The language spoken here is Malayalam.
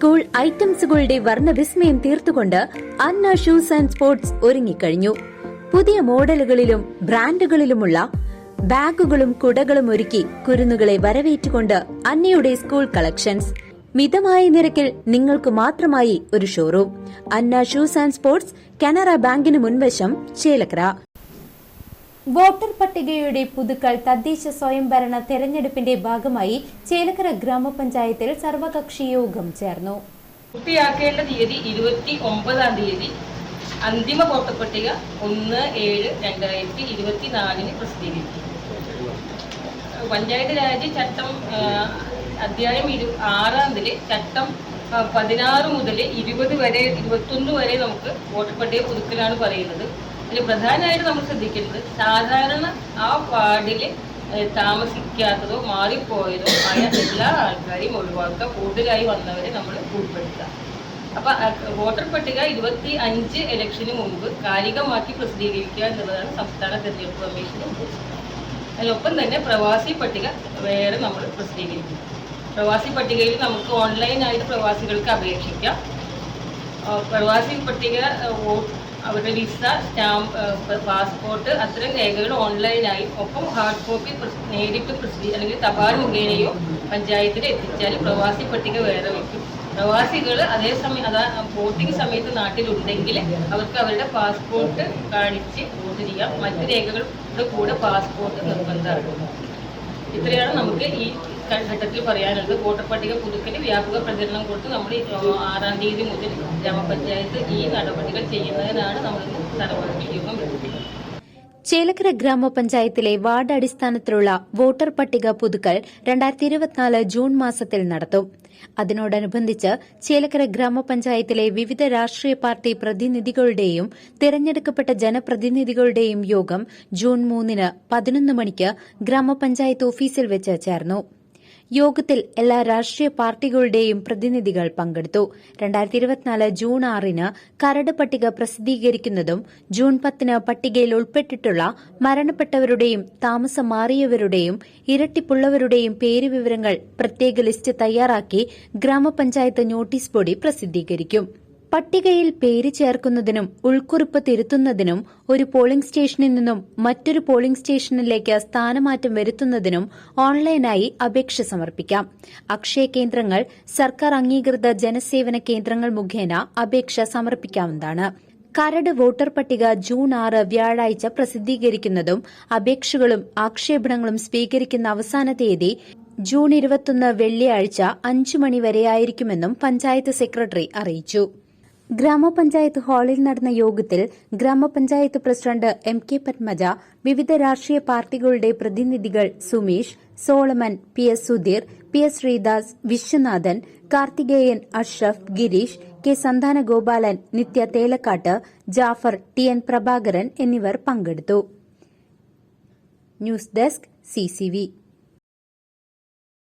സ്കൂൾ ഐറ്റംസുകളുടെ വർണവിസ്മയം തീർത്തുകൊണ്ട് അന്ന ഷൂസ് ആൻഡ് സ്പോർട്സ് ഒരുങ്ങിക്കഴിഞ്ഞു. പുതിയ മോഡലുകളിലും ബ്രാൻഡുകളിലുമുള്ള ബാഗുകളും കുടകളും ഒരുക്കി കുരുന്നുകളെ വരവേറ്റുകൊണ്ട് അന്നയുടെ സ്കൂൾ കളക്ഷൻസ്. മിതമായ നിരക്കിൽ നിങ്ങൾക്ക് മാത്രമായി ഒരു showroom. Anna shoes and sports Canara ബാങ്കിന് മുൻവശം ചേലക്കര. വോട്ടർ പട്ടികയുടെ പുതുക്കൽ തദ്ദേശ സ്വയംഭരണ തെരഞ്ഞെടുപ്പിന്റെ ഭാഗമായി ചേലക്കര ഗ്രാമപഞ്ചായത്തിൽ സർവകക്ഷി യോഗം ചേർന്നു. പൂർത്തിയാക്കേണ്ട തീയതി ഇരുപത്തി ഒമ്പതാം തീയതി. അന്തിമ വോട്ടർ പട്ടിക ഒന്ന് ഏഴ് രണ്ടായിരത്തി ഇരുപത്തി നാലിന് പ്രസിദ്ധീകരിക്കും. പഞ്ചായത്ത് രാജ് ചട്ടം അധ്യായം ഇരു ആറാം ചട്ടം പതിനാറ് മുതൽ ഇരുപത് വരെ ഇരുപത്തൊന്ന് വരെ നമുക്ക് വോട്ടർ പട്ടിക പുതുക്കലാണ് പറയുന്നത്. അതിൽ പ്രധാനമായിട്ട് നമ്മൾ ശ്രദ്ധിക്കേണ്ടത് സാധാരണ ആ വാർഡിൽ താമസിക്കാത്തതോ മാറിപ്പോയതോ ആയ എല്ലാ ആൾക്കാരെയും ഒഴിവാക്കുക കൂടുതലായി വന്നവരെ നമ്മൾ ഉൾപ്പെടുത്തുക. അപ്പൊ വോട്ടർ പട്ടിക ഇരുപത്തി അഞ്ച് ഇലക്ഷന് മുമ്പ് കാലികമാക്കി പ്രസിദ്ധീകരിക്കുക എന്നുള്ളതാണ് സംസ്ഥാന തെരഞ്ഞെടുപ്പ് കമ്മീഷന്റെ ഉദ്ദേശം. അതിനൊപ്പം തന്നെ പ്രവാസി പട്ടിക വേറെ നമ്മൾ പ്രസിദ്ധീകരിക്കും. പ്രവാസി പട്ടികയിൽ നമുക്ക് ഓൺലൈനായിട്ട് പ്രവാസികൾക്ക് അപേക്ഷിക്കാം. പ്രവാസി പട്ടിക വോട്ട് അവരുടെ വിസ സ്റ്റാമ്പ് പാസ്പോർട്ട് അത്തരം രേഖകൾ ഓൺലൈനായി ഒപ്പം ഹാർഡ് കോപ്പി നേരിട്ട് പ്രസിദ്ധി അല്ലെങ്കിൽ തപാൽ മുഖേനയോ പഞ്ചായത്തിൽ എത്തിച്ചാൽ പ്രവാസി പട്ടിക വേറെ വയ്ക്കും പ്രവാസികൾ അതേസമയം അതാ വോട്ടിംഗ് സമയത്ത് നാട്ടിലുണ്ടെങ്കിൽ അവർക്ക് അവരുടെ പാസ്പോർട്ട് കാണിച്ച് വോട്ട് ചെയ്യാം. മറ്റു രേഖകളുടെ കൂടെ പാസ്പോർട്ട് നിർബന്ധമാണ് ഇത്രയാണ് നമുക്ക് ഈ ഘട്ടത്തിൽ പറയാനുള്ളത് വോട്ടർ പട്ടിക പുതുക്കൽ വ്യാപക പ്രചരണം കൊടുത്ത് നമ്മൾ ആറാം തീയതി മുതൽ ഗ്രാമപഞ്ചായത്ത് ഈ നടപടികൾ ചെയ്യുന്നതിനാണ് നമ്മൾ സർവകക്ഷി യോഗം വിളിക്കുന്നത് ചേലക്കര ഗ്രാമപഞ്ചായത്തിലെ വാർഡ് അടിസ്ഥാനത്തിലുള്ള വോട്ടർ പട്ടിക പുതുക്കൽ രണ്ടായിരത്തി ഇരുപത്തിനാല് ജൂൺ മാസത്തിൽ നടത്തും. അതിനോടനുബന്ധിച്ച് ചേലക്കര ഗ്രാമപഞ്ചായത്തിലെ വിവിധ രാഷ്ട്രീയ പാർട്ടി പ്രതിനിധികളുടെയും തിരഞ്ഞെടുക്കപ്പെട്ട ജനപ്രതിനിധികളുടെയും യോഗം ജൂൺ മൂന്നിന് പതിനൊന്ന് മണിക്ക് ഗ്രാമപഞ്ചായത്ത് ഓഫീസിൽ വെച്ച് ചേർന്നു. യോഗത്തിൽ എല്ലാ രാഷ്ട്രീയ പാർട്ടികളുടെയും പ്രതിനിധികൾ പങ്കെടുത്തു. രണ്ടായിരത്തി ഇരുപത്തിനാല് ജൂൺ ആറിന് കരട് പട്ടിക പ്രസിദ്ധീകരിക്കുന്നതും ജൂൺ പത്തിന് പട്ടികയിൽ ഉൾപ്പെട്ടിട്ടുള്ള മരണപ്പെട്ടവരുടെയും താമസം മാറിയവരുടെയും ഇരട്ടിപ്പുള്ളവരുടെയും പേര് വിവരങ്ങൾ പ്രത്യേക ലിസ്റ്റ് തയ്യാറാക്കി ഗ്രാമപഞ്ചായത്ത് നോട്ടീസ് ബോർഡിൽ പ്രസിദ്ധീകരിക്കും. പട്ടികയിൽ പേര് ചേർക്കുന്നതിനും ഉൾക്കുറിപ്പ് തിരുത്തുന്നതിനും ഒരു പോളിംഗ് സ്റ്റേഷനിൽ നിന്നും മറ്റൊരു പോളിംഗ് സ്റ്റേഷനിലേക്ക് സ്ഥാനമാറ്റം വരുത്തുന്നതിനും ഓൺലൈനായി അപേക്ഷ സമർപ്പിക്കാം. അക്ഷയ കേന്ദ്രങ്ങൾ സർക്കാർ അംഗീകൃത ജനസേവന കേന്ദ്രങ്ങൾ മുഖേന അപേക്ഷ സമർപ്പിക്കാവുന്നതാണ്. കരട് വോട്ടർ പട്ടിക ജൂൺ ആറ് വ്യാഴാഴ്ച പ്രസിദ്ധീകരിക്കുന്നതും അപേക്ഷകളും ആക്ഷേപണങ്ങളും സ്വീകരിക്കുന്ന അവസാന തീയതി ജൂൺ ഇരുപത്തൊന്ന് വെള്ളിയാഴ്ച അഞ്ചു മണി വരെയായിരിക്കുമെന്നും പഞ്ചായത്ത് സെക്രട്ടറി അറിയിച്ചു. ഗ്രാമപഞ്ചായത്ത് ഹാളിൽ നടന്ന യോഗത്തിൽ ഗ്രാമപഞ്ചായത്ത് പ്രസിഡന്റ് എം കെ പത്മജ വിവിധ രാഷ്ട്രീയ പാർട്ടികളുടെ പ്രതിനിധികൾ Sumesh Solomon P S Sudheer P S Sreedas Viswanathan Karthikeyan Ashraf Girish K Santhanagopalan Nithya Thelakkat Jafar T N Prabhakaran എന്നിവർ പങ്കെടുത്തു. News desk CCV